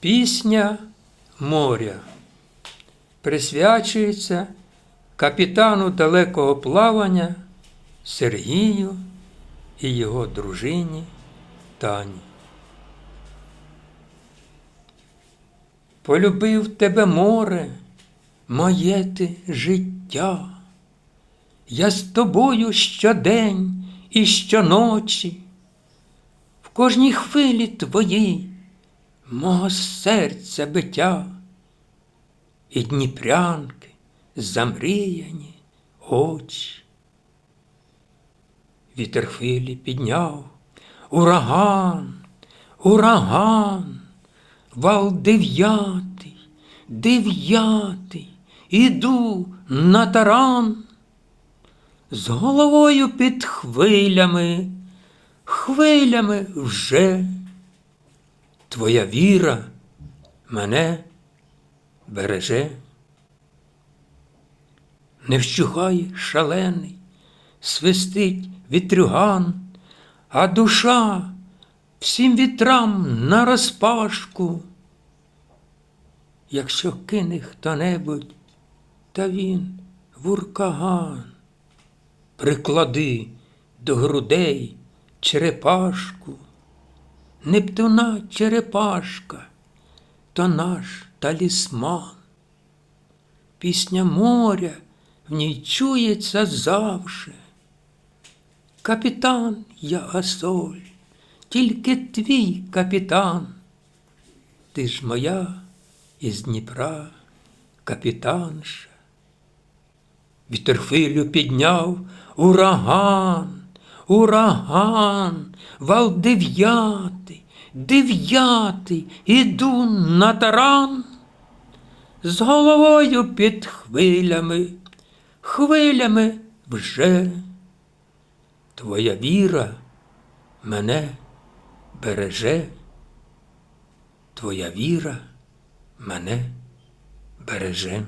Пісня моря присвячується капітану далекого плавання Сергію і його дружині Тані. Полюбив тебе море, моє ти життя. Я з тобою щодень і щоночі, в кожній хвилі твоїй мого серця биття, і дніпрянки замріяні очі. Вітер хвилі підняв, ураган, ураган, вал дев'ятий, дев'ятий, іду на таран. З головою під хвилями, хвилями вже. Твоя віра мене береже. Не вщухай шалений, свистить вітрюган, а душа всім вітрам наразпашку. Якщо кине хто-небудь, та він вуркаган, приклади до грудей черепашку. Нептуна черепашка, то наш талісман. Пісня моря в ній чується завше. Капітан я Асоль, тільки твій капітан. Ти ж моя із Дніпра капітанша. Вітер підняв ураган, ураган, вал дев'ятий, дев'ятий, іду на таран. З головою під хвилями, хвилями вже. Твоя віра мене береже, твоя віра мене береже.